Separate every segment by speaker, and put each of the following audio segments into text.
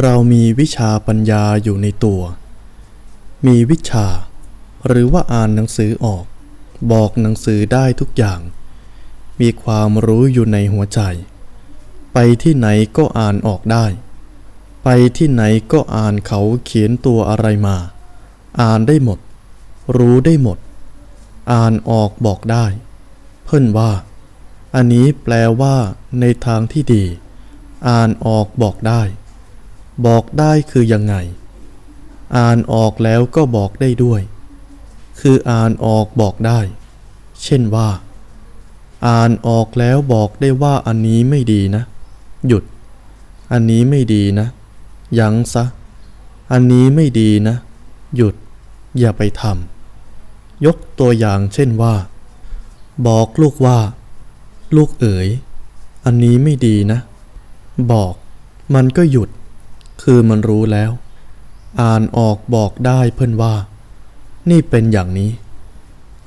Speaker 1: เรามีวิชาปัญญาอยู่ในตัว มีวิชา หรือว่าอ่านหนังสือออก บอกหนังสือได้ทุกอย่าง มีความรู้อยู่ในหัวใจ ไปที่ไหนก็อ่านออกได้ ไปที่ไหนก็อ่านเขาเขียนตัวอะไรมา อ่านได้หมด รู้ได้หมด อ่านออกบอกได้ เพิ่นว่า อันนี้แปลว่า ในทางที่ดี อ่านออกบอกได้ บอกได้คือยังไง อ่านออกแล้วก็บอกได้ด้วย คืออ่านออกบอกได้ เช่นว่า อ่านออกแล้วบอกได้ว่าอันนี้ไม่ดีนะ หยุด อันนี้ไม่ดีนะยั้งซะ อันนี้ไม่ดีนะ หยุด อย่าไปทำยกตัวอย่างเช่นว่า บอกลูกว่า ลูกเอ๋ย อันนี้ไม่ดีนะ บอก มันก็หยุด คือมันรู้แล้ว อ่านออกบอกได้เพื่อนว่า นี่เป็นอย่างนี้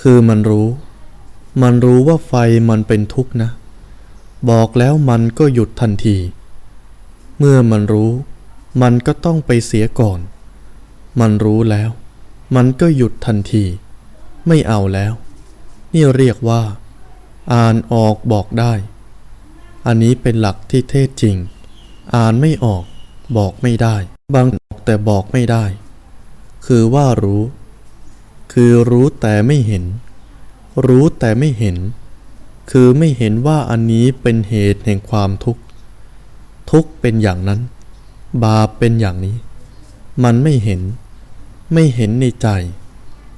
Speaker 1: คือมันรู้ มันรู้ว่าไฟมันเป็นทุกข์นะ บอกแล้วมันก็หยุดทันที เมื่อมันรู้ มันก็ต้องไปเสียก่อน มันรู้แล้ว มันก็หยุดทันที ไม่เอาแล้ว นี่เรียกว่า อ่านออกบอกได้ อันนี้เป็นหลักที่เทศจริง อ่านไม่ออก บอกไม่ได้ บางบอกแต่บอกไม่ได้ คือว่ารู้ คือรู้แต่ไม่เห็น รู้แต่ไม่เห็น คือไม่เห็นว่าอันนี้เป็นเหตุแห่งความทุกข์ ทุกข์เป็นอย่างนั้น บาปเป็นอย่างนี้ มันไม่เห็น ไม่เห็นในใจ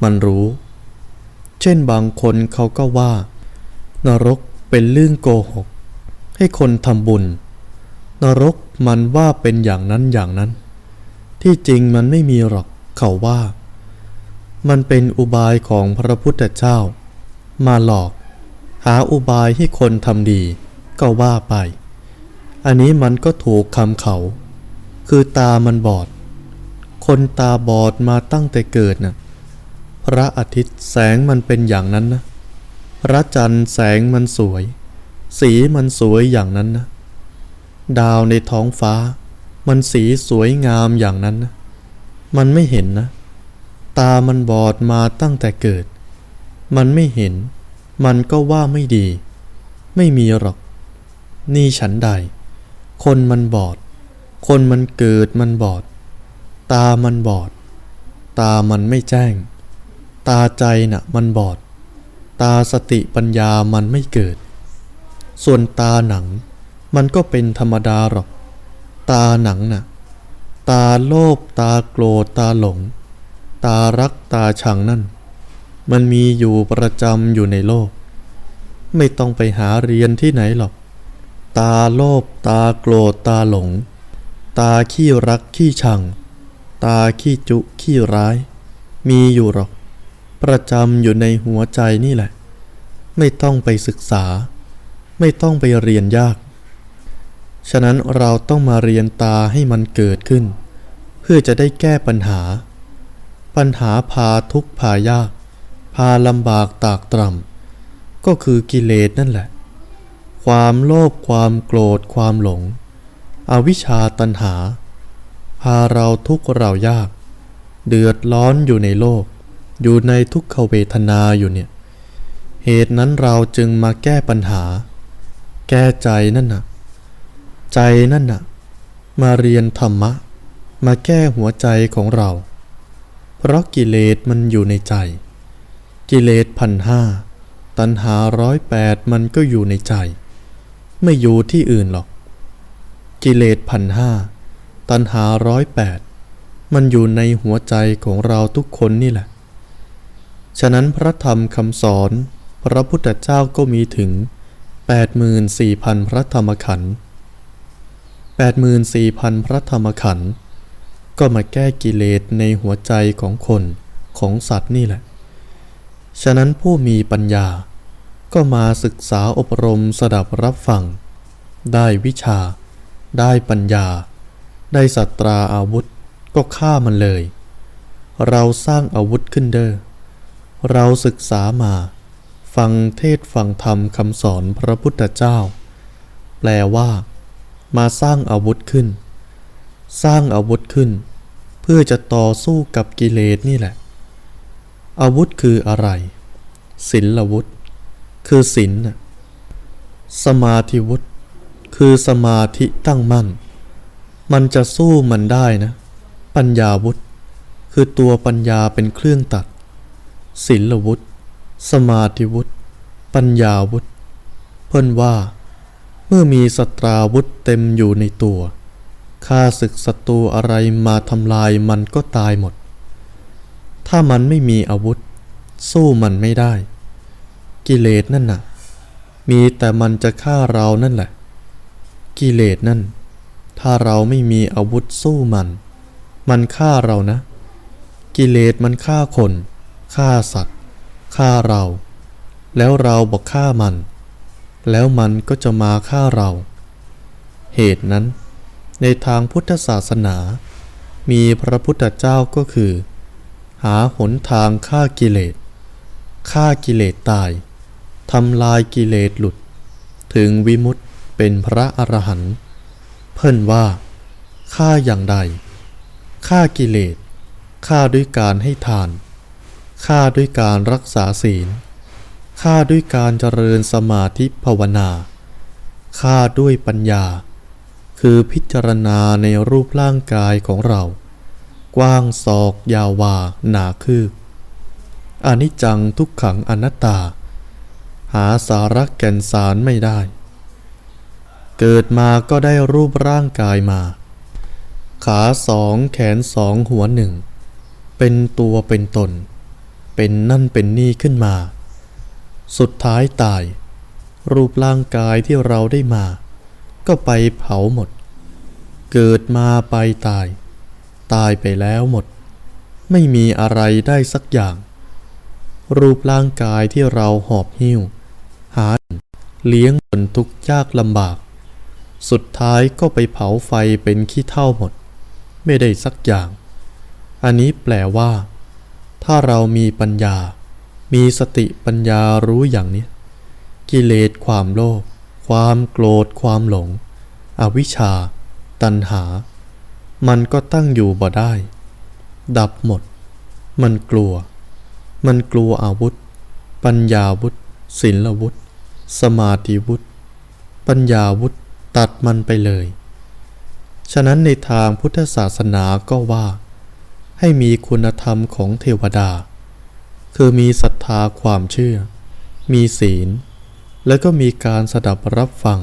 Speaker 1: มันรู้ เช่นบางคนเขาก็ว่า นรกเป็นเรื่องโกหก ให้คนทำบุญ นรกมันว่าเป็นอย่างนั้นอย่างนั้น ที่จริงมันไม่มีหรอกเขาว่า มันเป็นอุบายของพระพุทธเจ้า มาหลอก หาอุบายให้คนทำดี ก็ว่าไป อันนี้มันก็ถูกคำเขา คือตามันบอด คนตาบอดมาตั้งแต่เกิดน่ะพระอาทิตย์แสงมันเป็นอย่างนั้นนะพระจันทร์แสงมันสวย สีมันสวยอย่างนั้นนะ ดาวในท้องฟ้า มันสีสวยงามอย่างนั้นนะมันไม่เห็นนะ ตามันบอดมาตั้งแต่เกิด มันไม่เห็น มันก็ว่าไม่ดี ไม่มีหรอก นี่ฉันใด คนมันบอด คนมันเกิดมันบอด ตามันบอด ตามันไม่แจ้ง ตาใจน่ะมันบอด ตาสติปัญญามันไม่เกิด ส่วนตาหนัง มันก็เป็นธรรมดาหรอก ตาหนังน่ะ ตาโลภตาโกรธตาหลง ตารักตาชังนั่น มันมีอยู่ประจำอยู่ในโลก ไม่ต้องไปหาเรียนที่ไหนหรอก ตาโลภตาโกรธตาหลง ตาขี้รักขี้ชัง ตาขี้จุขี้ร้าย มีอยู่หรอก ประจำอยู่ในหัวใจนี่แหละ ไม่ต้องไปศึกษา ไม่ต้องไปเรียนยาก ฉะนั้นเราต้องมาเรียนตาให้มันเกิดขึ้น เพื่อจะได้แก้ปัญหา ปัญหาพาทุกพายาก พาลำบากตากตรำก็คือกิเลสนั่นแหละ ความโลภความโกรธความหลง อวิชชาตัณหา พาเราทุกเรายาก เดือดร้อนอยู่ในโลก อยู่ในทุกขเวทนาอยู่เนี่ย เหตุนั้นเราจึงมาแก้ปัญหา แก้ใจนั่นน่ะ ใจนั่นน่ะ มาเรียนธรรมะ มาแก้หัวใจของเรา เพราะกิเลสมันอยู่ในใจ กิเลสพันห้าตัณหาร้อยแปดมันก็อยู่ในใจ ไม่อยู่ที่อื่นหรอก กิเลสพันห้าตัณหาร้อยแปดมันอยู่ในหัวใจของเราทุกคนนี่แหละ ฉะนั้นพระธรรมคำสอน พระพุทธเจ้าก็มีถึง 84,000 พระธรรมขันธ์ 84,000 พระธรรมขันธ์ก็มาแก้กิเลสในหัวใจของคนของสัตว์นี่แหละ ฉะนั้นผู้มีปัญญา ก็มาศึกษาอบรมสดับรับฟัง ได้วิชา ได้ปัญญา ได้สัตราอาวุธก็ฆ่ามันเลย เราสร้างอาวุธขึ้นเด้อ เราศึกษามา ฟังเทศฟังธรรมคำสอนพระพุทธเจ้า แปลว่า มาสร้างอาวุธขึ้น สร้างอาวุธขึ้น เพื่อจะต่อสู้กับกิเลสนี่แหละ อาวุธคืออะไรศีลวุธ คือศีลน่ะสมาธิวุธ คือสมาธิตั้งมั่น มันจะสู้มันได้นะ ปัญญาวุธ คือตัวปัญญาเป็นเครื่องตัดศีลวุธ สมาธิวุธ ปัญญาวุธ เพิ่นว่า เมื่อมีสตราวุธเต็มอยู่ในตัวข้าศึกศัตรูอะไรมาทำลายมันก็ตายหมด ถ้ามันไม่มีอาวุธ สู้มันไม่ได้ กิเลสนั่นน่ะ มีแต่มันจะฆ่าเรานั่นแหละ กิเลสนั่น ถ้าเราไม่มีอาวุธสู้มัน มันฆ่าเรานะ กิเลสมันฆ่าคนฆ่าสัตว์ฆ่าเรา แล้วเราบอกฆ่ามัน แล้วมันก็จะมาฆ่าเรา เหตุนั้น ในทางพุทธศาสนา มีพระพุทธเจ้าก็คือ หาหนทางฆ่ากิเลสฆ่ากิเลสตายทำลายกิเลสหลุด ถึงวิมุตเป็นพระอรหันต์เพิ่นว่าฆ่าอย่างใดฆ่ากิเลสฆ่าด้วยการให้ทานฆ่าด้วยการรักษาศีล ฆ่าด้วยการเจริญสมาธิภาวนาฆ่าด้วยปัญญา คือพิจารณาในรูปร่างกายของเรา กว้างศอกยาววาหนาคืบอนิจจังทุกขังอนัตตา หาสาระแก่นสารไม่ได้ เกิดมาก็ได้รูปร่างกายมา ขาสองแขนสองหัวหนึ่ง เป็นตัวเป็นตน เป็นนั่นเป็นนี่ขึ้นมา สุดท้ายตาย รูปร่างกายที่เราได้มา ก็ไปเผาหมด เกิดมาไปตาย ตายไปแล้วหมด ไม่มีอะไรได้สักอย่าง รูปร่างกายที่เราหอบหิ้ว หาเลี้ยงจนทุกยากลำบาก สุดท้ายก็ไปเผาไฟเป็นขี้เท่าหมด ไม่ได้สักอย่าง อันนี้แปลว่า ถ้าเรามีปัญญา มีสติปัญญารู้อย่างนี้ กิเลสความโลภความโกรธความหลง อวิชชา ตัณหา มันก็ตั้งอยู่บ่ได้ ดับหมด มันกลัว มันกลัวอาวุธ ปัญญาวุธศีลวุธ สมาธิวุธ ปัญญาวุธตัดมันไปเลย ฉะนั้นในทางพุทธศาสนาก็ว่า ให้มีคุณธรรมของเทวดา คือมีศรัทธาความเชื่อ มีศีล แล้วก็มีการสดับรับฟัง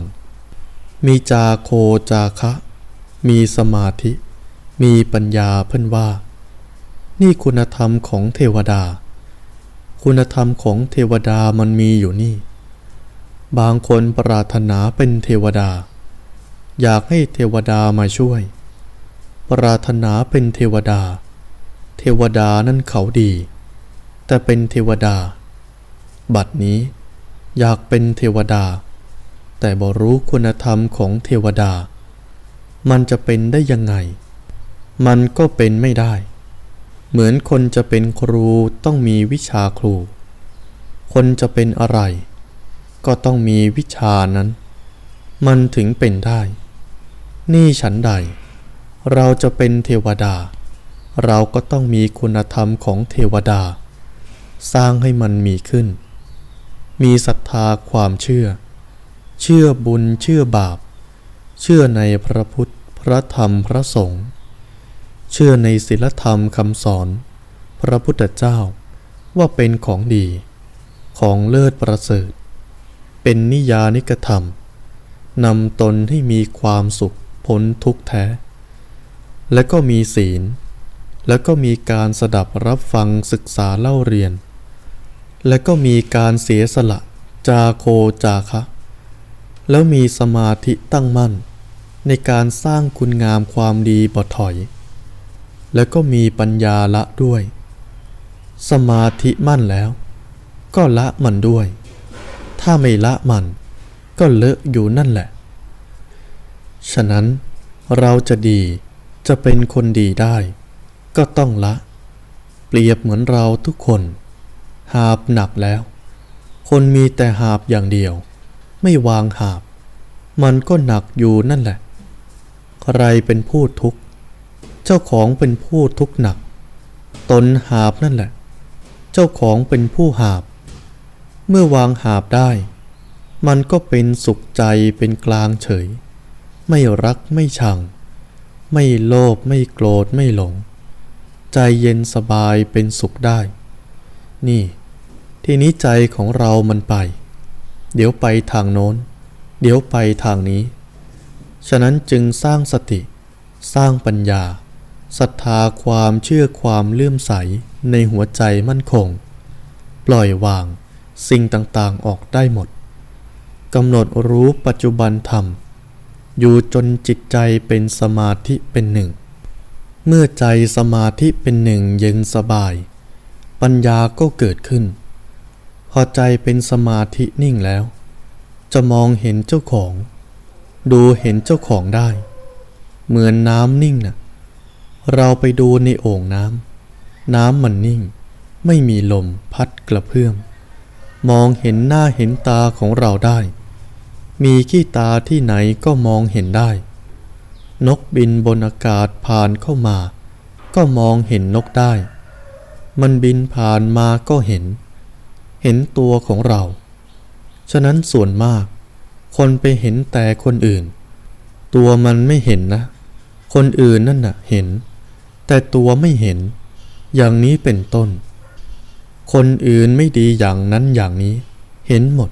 Speaker 1: มีจาโคจาคะ มีสมาธิ มีปัญญาเพิ่นว่า นี่คุณธรรมของเทวดา คุณธรรมของเทวดามันมีอยู่นี่ บางคนปรารถนาเป็นเทวดา อยากให้เทวดามาช่วย ปรารถนาเป็นเทวดา เทวดานั่นเขาดี แต่เป็นเทวดา บัดนี้อยากเป็นเทวดา แต่บ่รู้คุณธรรมของเทวดา มันจะเป็นได้ยังไง มันก็เป็นไม่ได้ เหมือนคนจะเป็นครูต้องมีวิชาครู คนจะเป็นอะไร ก็ต้องมีวิชานั้น มันถึงเป็นได้ นี่ฉันใด เราจะเป็นเทวดา เราก็ต้องมีคุณธรรมของเทวดา สร้างให้มันมีขึ้น มีศรัทธาความเชื่อ เชื่อบุญเชื่อบาป เชื่อในพระพุทธพระธรรมพระสงฆ์เชื่อในศีลธรรมคำสอน พระพุทธเจ้าว่าเป็นของดี ของเลิศประเสริฐ เป็นนิยานิกธรรมนำตนให้มีความสุขพ้นทุกข์แท้ และก็มีศีล และก็มีการสดับรับฟังศึกษาเล่าเรียน และก็มีการเสียสละ จาโคจาคะ แล้วมีสมาธิตั้งมั่น ในการสร้างคุณงามความดีบ่ถอย แล้วก็มีปัญญาละด้วย สมาธิมั่นแล้ว ก็ละมันด้วย ถ้าไม่ละมันก็เลอะอยู่นั่นแหละ ฉะนั้นเราจะดีจะเป็นคนดีได้ ก็ต้องละ เปรียบเหมือนเราทุกคน หาบหนักแล้ว คนมีแต่หาบอย่างเดียว ไม่วางหาบ มันก็หนักอยู่นั่นแหละ ใครเป็นผู้ทุกข์ เจ้าของเป็นผู้ทุกข์หนัก ตนหาบนั่นแหละ เจ้าของเป็นผู้หาบ เมื่อวางหาบได้ มันก็เป็นสุขใจเป็นกลางเฉย ไม่รักไม่ชัง ไม่โลภไม่โกรธไม่หลง ใจเย็นสบายเป็นสุขได้ นี่ ทีนี้ใจของเรามันไป เดี๋ยวไปทางโน้น เดี๋ยวไปทางนี้ ฉะนั้นจึงสร้างสติ สร้างปัญญาศรัทธาความเชื่อความเลื่อมใสในหัวใจมั่นคง ปล่อยวางสิ่งต่างๆออกได้หมดกำหนดรู้ปัจจุบันธรรม อยู่จนจิตใจเป็นสมาธิเป็นหนึ่ง เมื่อใจสมาธิเป็นหนึ่งเย็นสบาย ปัญญาก็เกิดขึ้น พอใจเป็นสมาธินิ่งแล้ว จะมองเห็นเจ้าของ ดูเห็นเจ้าของได้ เหมือนน้ำนิ่งนะ่ะเราไปดูในโอ่งน้ำน้ำมันนิ่ง ไม่มีลมพัดกระเพื่อมมองเห็นหน้าเห็นตาของเราได้ มีขี้ตาที่ไหนก็มองเห็นได้ นกบินบนอากาศผ่านเข้ามา ก็มองเห็นนกได้ มันบินผ่านมาก็เห็น เห็นตัวของเรา ฉะนั้นส่วนมาก คนไปเห็นแต่คนอื่น ตัวมันไม่เห็นนะ คนอื่นนั่นน่ะเห็น แต่ตัวไม่เห็น อย่างนี้เป็นต้น คนอื่นไม่ดีอย่างนั้นอย่างนี้ เห็นหมด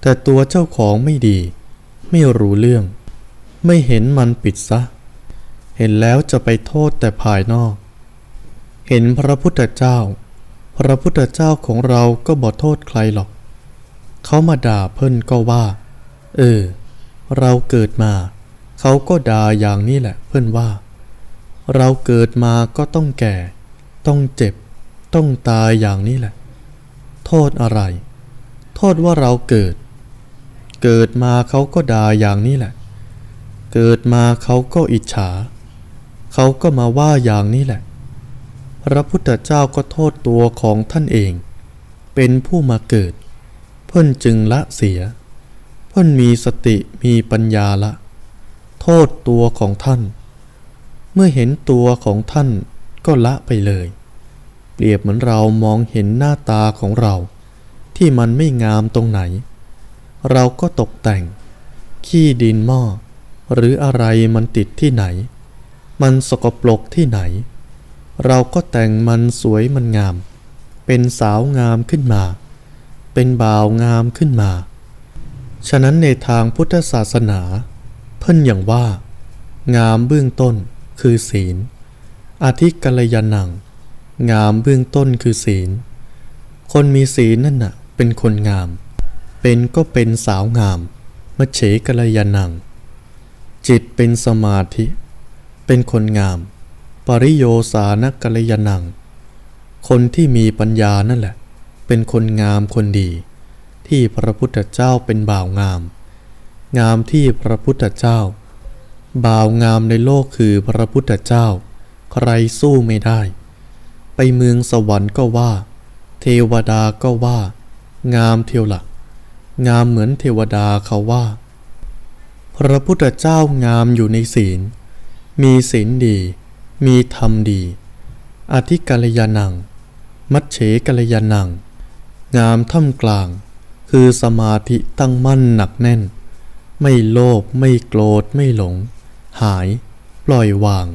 Speaker 1: แต่ตัวเจ้าของไม่ดี ไม่รู้เรื่อง ไม่เห็นมันปิดซะ เห็นแล้วจะไปโทษแต่ภายนอก เห็นพระพุทธเจ้า พระพุทธเจ้าของเราก็บ่โทษใครหรอก เขามาด่าเพิ่นก็ว่า เออ เราเกิดมา เขาก็ด่าอย่างนี้แหละเพิ่นว่า เราเกิดมาก็ต้องแก่ ต้องเจ็บ ต้องตายอย่างนี้แหละ โทษอะไร โทษว่าเราเกิด เกิดมาเขาก็ด่าอย่างนี้แหละ เกิดมาเขาก็อิจฉา เขาก็มาว่าอย่างนี้แหละ พระพุทธเจ้าก็โทษตัวของท่านเอง เป็นผู้มาเกิด เพิ่นจึงละเสีย เพิ่นมีสติมีปัญญาละ โทษตัวของท่าน เมื่อเห็นตัวของท่านก็ละไปเลย เปรียบเหมือนเรามองเห็นหน้าตาของเรา ที่มันไม่งามตรงไหน เราก็ตกแต่ง ขี้ดินหม้อ หรืออะไรมันติดที่ไหน มันสกปรกที่ไหน เราก็แต่งมันสวยมันงาม เป็นสาวงามขึ้นมา เป็นบ่าวงามขึ้นมา ฉะนั้นในทางพุทธศาสนา เพิ่นอย่างว่า งามเบื้องต้นคือศีลอาทิกัลยาณัง งามเบื้องต้นคือศีล คนมีศีลนั่นน่ะ เป็นคนงาม เป็นก็เป็นสาวงามมเฉกัลยาณัง จิตเป็นสมาธิ เป็นคนงาม ปริโยสานกัลยาณัง คนที่มีปัญญานั่นแหละ เป็นคนงามคนดี ที่พระพุทธเจ้าเป็นบ่าวงาม งามที่พระพุทธเจ้า บ่าวงามในโลกคือพระพุทธเจ้า ใครสู้ไม่ได้ ไปเมืองสวรรค์ก็ว่า เทวดาก็ว่า งามเทียวละงามเหมือนเทวดาเขาว่า พระพุทธเจ้างามอยู่ในศีล มีศีลดี มีธรรมดี อธิกัลยาณัง มัชเฉกัลยาณัง งามท่ามกลาง คือสมาธิตั้งมั่นหนักแน่น ไม่โลภไม่โกรธไม่หลง หาย ปล่อยวาง